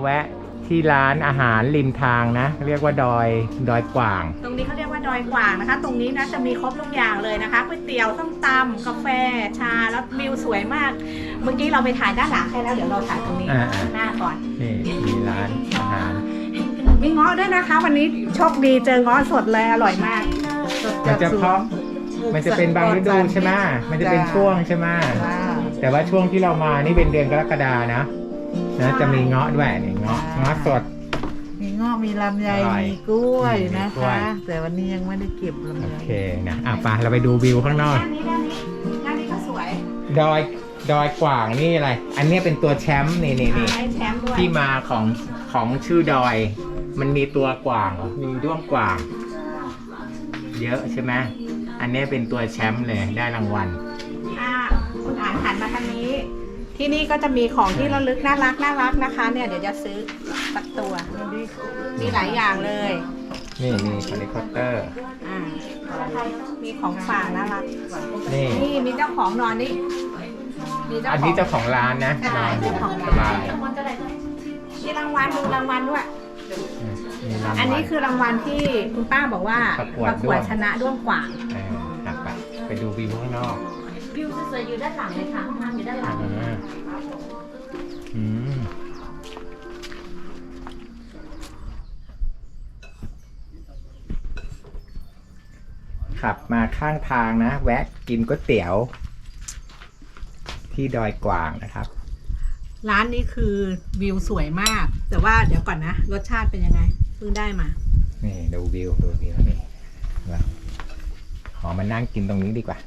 แวะที่ร้านอาหารริมทางนะ เรียกว่าดอยดอยกว่าง ตรงนี้เขาเรียกว่าดอยกว่างนะคะ ตรงนี้นะจะมีครบทุกอย่างเลยนะคะก๋วยเตี๋ยวส้มตำกาแฟ ชาแล้ววิวสวยมาก เมื่อกี้เราไปถ่ายด้านหลังให้แล้วเดี๋ยวเราถ่ายตรงนี้อ่า หน้าก่อน นี่มีร้านอาหาร มีเงาะด้วยนะคะ วันนี้โชคดีเจอเงาะสดเลยอร่อยมากสดมัจานกจะสวเพาะนมันจะเป็นบางฤดูใช่ไหมมันจะเป็นช่วงใช่ไหมว้าวแต่ว่าช่วงที่เรามานี่เป็นเดือนกรกฎานะ นะจะมีเงาะด้วยนี่เงาะเงาะสด มีเงาะมีลำไยอร่อยมีกล้วยมีนะกล้วย คะ แต่วันนี้ยังไม่ได้เก็บลำโอไยเคนะอะไปเราไปดูวิวข้างนอก ด้านนี้ด้านนี้ด้านนี้ก็สวยดอยดอยกว่างนี่อะไร อันเนี้ยเป็นตัวแชมป์นี่นี่นี่ให้แชมป์ด้วยที่มาของของชื่อดอย มันมีตัวกว่างเหรอมีด้วงกว่าง เยอะใช่ไหมอันเนี้ยเป็นตัวแชมป์เลยได้รางวัล ที่นี่ก็จะมีของที่ระลึกน่ารักน่ารักนะคะเนี่ยเดี๋ยวจะซื้อสักตัว มีหลายอย่างเลย นี่มีเฮลิคอปเตอร์ อ่ามีของฝากน่ารักนี่นี่มีเจ้าของนอนนี่มีเจ้าอันขอนี้ง เจ้าของร้านนะใช่นอนอยู่เจ้าของสร้านบายมีรางวัลดูรางวัลด้วย มีรางวัล อันนี้คือรางวัลที่คุณป้าบอกว่าประกวด ประกวดด้วงชนะด้วงกว่าง เอออะไปไปดูวิวข้างนอกวิว สวยๆอยู่ด้านหลังเลยค่ะห้องน้ำอยู่ด้านหลังอ่าอืมขับมาข้างทางนะ แวะกินก๋วยเตี๋ยว ที่ดอยกว่างนะครับ ร้านนี้คือวิวสวยมาก แต่ว่าเดี๋ยวก่อนนะ รสชาติเป็นยังไงเพิ่งได้มา นี่ ดูวิว ดูวิวนี่ว่าขอมานั่งกินตรงนี้ดีกว่า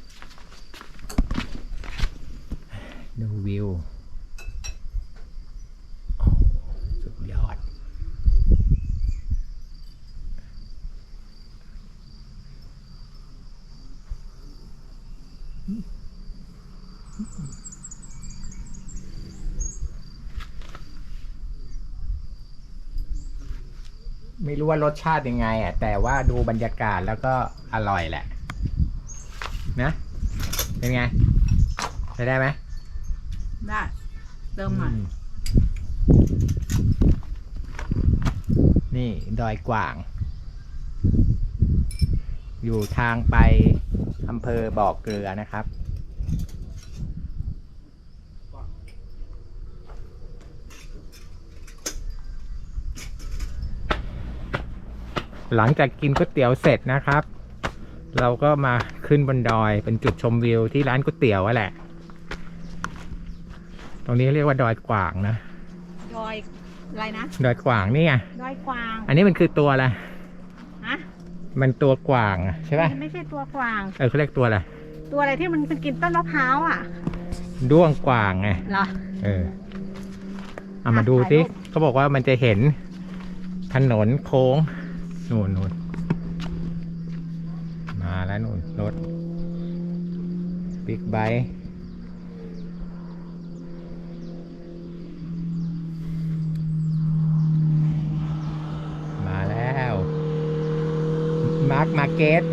ดูวิวสุดยอด ไม่รู้ว่ารสชาติยังไงอะ แต่ว่าดูบรรยากาศแล้วก็อร่อยแหละ นะ เป็นไงใช้ได้ไหม ได้เติมหม่อืมนี่ดอยกว่าง อยู่ทางไปอำเภอบ่อเกลือนะครับ หลังจากกินก๋วยเตี๋ยวเสร็จนะครับ เราก็มาขึ้นบนดอยเป็นจุดชมวิวที่ร้านก๋วยเตี๋ยวอะแหละ ตรงนี้เรียกว่าดอยกว่างนะ ดอยอะไรนะ ดอยกว่างนี่ไง ดอยกวาง อันนี้มันคือตัวอะไร ฮะ มันตัวกว่างอะใช่ป่ะไม่ใช่ตัวกวาง เออเขาเรียกตัวอะไร ตัวอะไรที่มันเป็นกินต้นมะพร้าวอะ ด้วงกว่างไง เหรอ เออ เอามาดูสิเขาบอกว่ามันจะเห็นถนนโค้งนู่นนู่นมาแล้วนู่นรถบิ๊กไบค์มาแล้ว มาร์คมาร์ เก็ต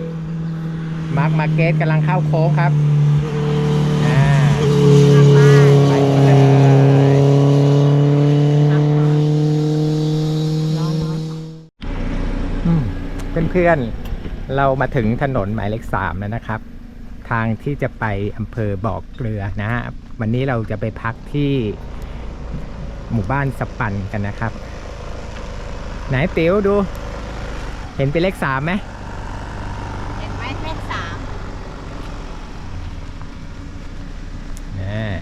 มาร์คมาร์เก็ตกำลังเข้าโค้งครับอ่าไปเลยอืมเพื่อนๆ เรามาถึงถนนหมายเลขสามแล้วนะครับ ทางที่จะไปอำเภอบ่อเกลือนะฮะวันนี้เราจะไปพักที่หมู่บ้านสปันกันนะครับ ไหนติ๋วดู เห็นเป็นเลขสามไหม เห็นไหมเลขสาม อ่า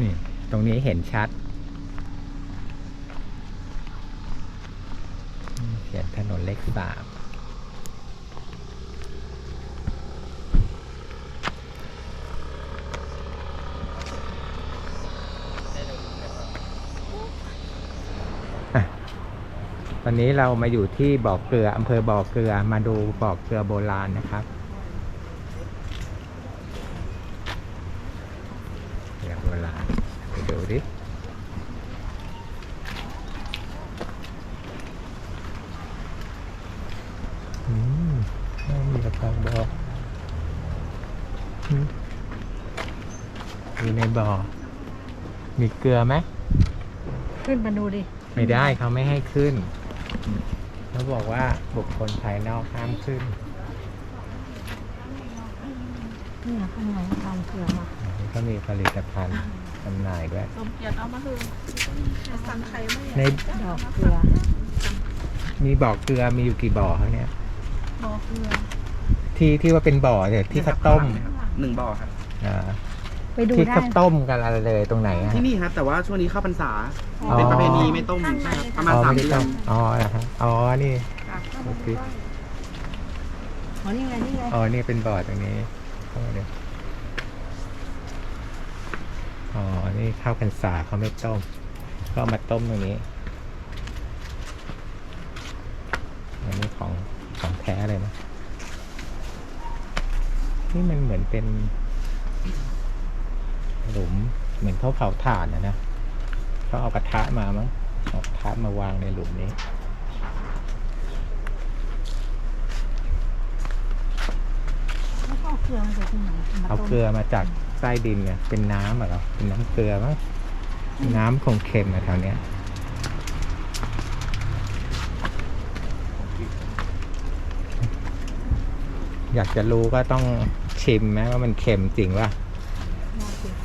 นี่ ตรงนี้เห็นชัดเขียนถนนเลขสามวันนี้เรามาอยู่ที่บ่อเกลืออำเภอบ่อเกลือมาดูบ่อเกลือโบราณนะครับเกลือโบราณ ไปดูดิอืมไม่มีกระตังบ่ออืมอยู่ในบ่อ มีเกลือไหม ขึ้นมาดูดิ ไม่ได้เขาไม่ให้ขึ้น เขาบอกว่าบุคคลภายนอกห้ามขึ้นนี่ข้างในตามเกลือมา ก็มีผลิตภัณฑ์ จำหน่ายด้วยสมเกียรติเอามาคือสันไข่ไม่ในดอกเกลือมีบ่อเกลือมีอยู่กี่บ่อครับเนี่ยบอกเกลือที่ที่ว่าเป็นบ่อเนี่ยที่เขาต้มหนึ่งบ่อครับอ่าไปดูที่ได้เขาต้มกันอะไรเลยตรงไหนอะที่นี่ครับแต่ว่าช่วงนี้เข้าพรรษาอ๋อเป็นประเพณีไม่ต้มใช่ครับประมาณอ๋อสามไม่ได้เดือต้นมอ๋อเหรอฮะอ๋อนี่โอเคอ๋อนี่ไงนี่ไงอ๋อนี่เป็นบ่อตรงนี้เข้ามาดูอ๋อ นี่ข้าวพรรษาเขาไม่ต้ม ก็เอามาต้มตรงนี้ อันนี้ของของแท้เลยนะ นี่มันเหมือนเป็น หลุมเหมือนเขาเผาถ่านนะนะเขาเอากระทะมามั้งเอากระทะมาวางในหลุมนี้แล้วก็เอาเกลือมาจาก ที่ไหนมเอาต้มเกลือมาจากใต้ดินเนี่ย เป็นน้ำเหรอเป็นน้ำเกลือมั้งน้ำคงเค็มอะแถวเนี้ยอยากจะรู้ก็ต้องชิมไหมว่ามันเค็มจริงป่ะ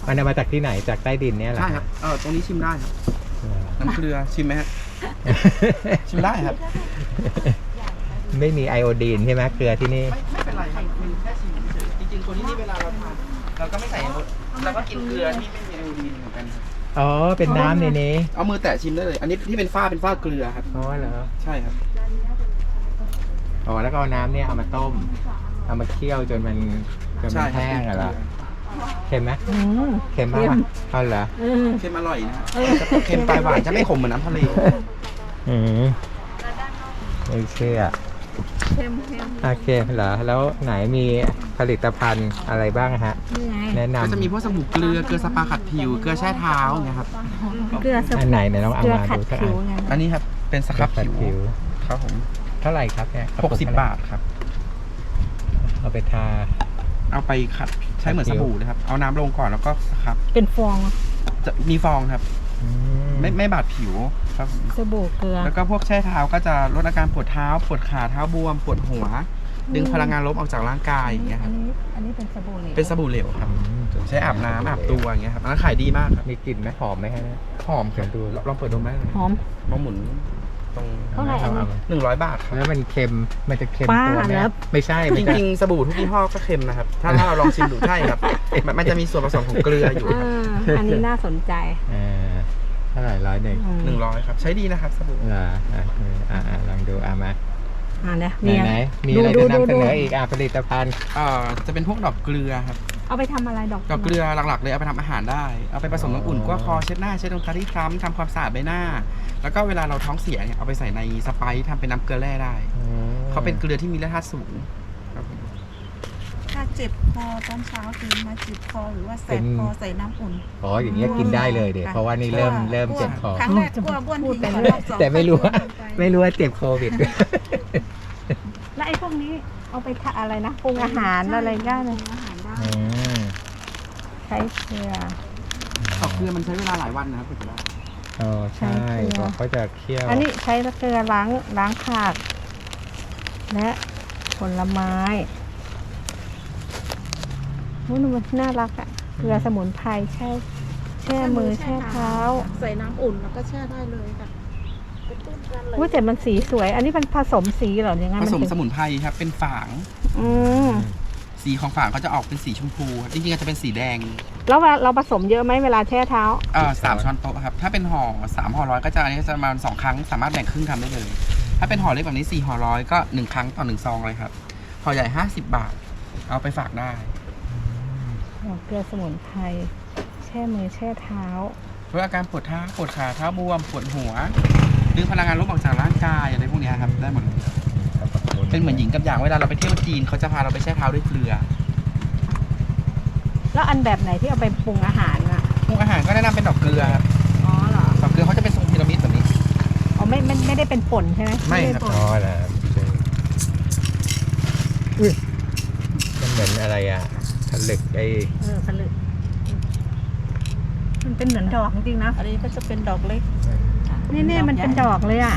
มันเอามาจากที่ไหนจากใต้ดินเนี่ยเหรอใช่ครับเออตรงนี้ชิมได้ครับเออน้ำเกลือชิมไหมฮะ ชิมได้ครับ ไม่มีไอโอดีนใช่ไหมเกลือที่นี่ ไม่ไม่เป็นไรครับมันแค่ชิมเฉยๆจริงๆคนที่นี่เวลาเราทาน เราก็ไม่ใส่เราก็กินเกลือที่ไม่มีไอโอดีนเหมือนกันครับอ๋อ เป็นน้ำในนี้เอามือแตะชิมได้เลย อันนี้ที่เป็นฝ้าเป็นฝ้าเกลือครับ อ๋อเหรอ ใช่ครับอ๋อ แล้วก็เอาน้ำเนี่ยเอามาต้ม เอามาเคี่ยวจนมันจนใช่มันครับแห้งอะเหรอเค็มไหมอืมเค็มมากปะเอาเหรอ อืมเค็มอร่อยนะฮะจะเค็มปลายหวานจะไม่ขมเหมือนน้ำทะเล อืมไม่เชื่อ เค็มเค็มโอเคเหรอแล้วไหนมีผลิตภัณฑ์อะไรบ้างฮะ นี่ไงแนะนำก็จะมีพวกสบู่เกลือเกลือสปาขัดผิวเกลือแช่เท้าอย่างเงี้ยครับ เกลือสอันไหนไหนลองเอาเกลือมาขัดดูสักผิอัวนไงอันนี้ครับเป็นสครับขัดผิผิววครับผมเท่าไหร่ครับเนี่ยกระหปุกเท่าสิบไหร่บาทครับ เอาไปทา เอาไปขัดใช้เหมือนสบู่นะครับ เอาน้ำลงก่อนแล้วก็สครับเป็นฟองจะมีฟองครับอื ไม่ไม่บาดผิวครับผมสบู่เกลือ แล้วก็พวกแช่เท้าก็จะลดอาการปวดเท้า ปวดขาเท้าบวม ปวดหัว ดึงพลังงานลบออกจากร่างกายอย่างเงี้ยคอัรับนนี้อันนี้เป็นสบู่เหลวเป็นสบู่เหลวครับอืมใช้อาบน้ำอาบตัวอย่างเงี้ยครับอันนั้นขายดีมากครับมีกลิ่นไหมหอมไหมฮะเนี่ยหอมครับดูลองเปิดดมได้เลยหอมมาหมุนตรงเท่าไหร่อันนี้ หนึ่งร้อยบาทครับแล้วมันเค็มมันจะเค็มบ้าตัวไหมแล้ว ไม่ใช่จไม่ใช่ริงๆสบู่ทุกยี่ห้อก็เค็มนะครับถ้าถ้าเราลองชิมดูใช่ครับมันมันจะมีส่วนผสมของเกลืออยู่อ่าอันนี้น่าสนใจอ่า เท่าไหร่ร้อยหนึ่งอืมหนึ่งร้อยครับ ใช้ดีนะครับสบู่เหรออะเอออ่าอ่าลองดูอ่ามาอ่าเนี่ยไหนเนี่ยไหนมีอะไรดูจะดูนำเสดูนออีกอะผลิตภัณฑ์เอ่อจะเป็นพวกดอกเกลือครับเอาไปทำอะไรดอกดอกเกลือหลักๆ เลยเอาไปทำอาหารได้ เอาไปผสมน้ำอุ่นก็คอเช็ดหน้าเช็ดตรงตาที่คล้ำทำความสะอาดใบหน้า แล้วก็เวลาเราท้องเสียเนี่ยเอาไปใส่ในสไปซ์ทำเป็นน้ำเกลือแร่ได้อืมเขาเป็นเกลือที่มีแร่ธาตุสูงครับผมถ้า เจ็บคอตอนเช้าตื่นมาเจ็บคอหรือว่าแสบคอใส่น้ำอุ่น อ๋ออย่างเงี้ยกินได้เลยเดี๋ยวเพราะว่านี่เริ่มเริ่มเจ็บคอ ครั้งแรกกลัวบ้วนทิ้งก่อนรอบสองแต่ไม่รู้ว่าไม่รู้ว่าเจ็บโควิดด้วยแล้วไอ้พวกนี้เอาไปทำอะไรนะปรุงอาหารอะไรได้เลยอาหารได้อืมใช้เกลือดอกเกลือมันใช้เวลาหลายวันนะครับถึงจะได้อ๋อใช่ใช้เกลือบอกเขาจะเคี่ยวอันนี้ใช้เกลือล้างล้างผักและผลไม้ โอ้ยมันน่ารักอะเกลือสมุนไพรแช่แช่มือแช่เท้าใส่น้ำอุ่นแล้วก็แช่ได้เลยค่ะกระตุ้นกันเลยอุ้ยแต่มันสีสวย อันนี้มันผสมสีเหรอยังไงผสมถึงสมุนไพรครับ เป็นฝางอืมสีของฝางเขาจะออกเป็นสีชมพูครับจริงๆอาจจะเป็นสีแดง แล้วเวลาเราผสมเยอะไหมเวลาแช่เท้าเอ่อสามช้อนโต๊ะครับ ถ้าเป็นห่อสามห่อร้อยก็จะอันนี้ก็จะประมาณสองครั้งสามารถแบ่งครึ่งทำได้เลย ถ้าเป็นห่อเล็กแบบนี้สี่ห่อร้อยก็หนึ่งครั้งต่อหนึ่งซองเลยครับห่อใหญ่ห้าสิบบาท เอาไปฝากได้ เกลือสมุนไพรแช่มือแช่เท้า เพื่ออาการปวดเท้าปวดขาเท้าบวมปวดหัวดึงพลังงานลบออกจากร่างกายอะไรพวกเนี้ยครับได้หมดเลยเป็นเหมือนหญิงกับหยางเวลาเราไปเที่ยวจีนเขาจะพาเราไปแช่เท้าด้วยเกลือแล้วอันแบบไหนที่เอาไปปรุงอาหารอะพวกอาหารก็แนะนำเป็นดอกเกลือครับอ๋อเหรอดอกเกลือเขาจะเป็นทรงพีระมิดแบบนี้ อ๋อไม่ไม่ไม่ได้เป็นป่นใช่ไหมไม่ด้ครับ ป่นอ๋อเหรอมันเหมือนอะไรอะ ผลึกไอ้เออผลึกมันเป็นเหมือนดอกจริงๆนะอันนี้ก็จะเป็นดอกเล็ก นี่นี่มันเป็นดอกเลยอะ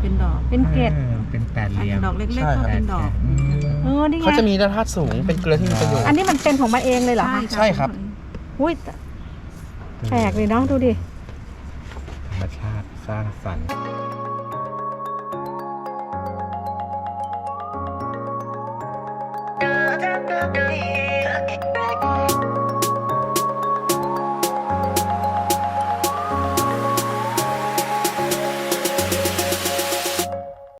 เป็นดอก เป็นเกล็ด ออเป็นแปดเหอันลี่ยนี้มดอกเล็กใช่ๆครัก็บเป็นดอกอืมเออนี่ไง เขาจะมีธาตุสูงเป็นเกลือที่มีประโยชน์ อันนี้มันเป็นของมันเองเลยเหรอคะใช่ครับ อุ้ยแปลกเลยเนาะดูดิ ธรรมชาติสร้างสรรค์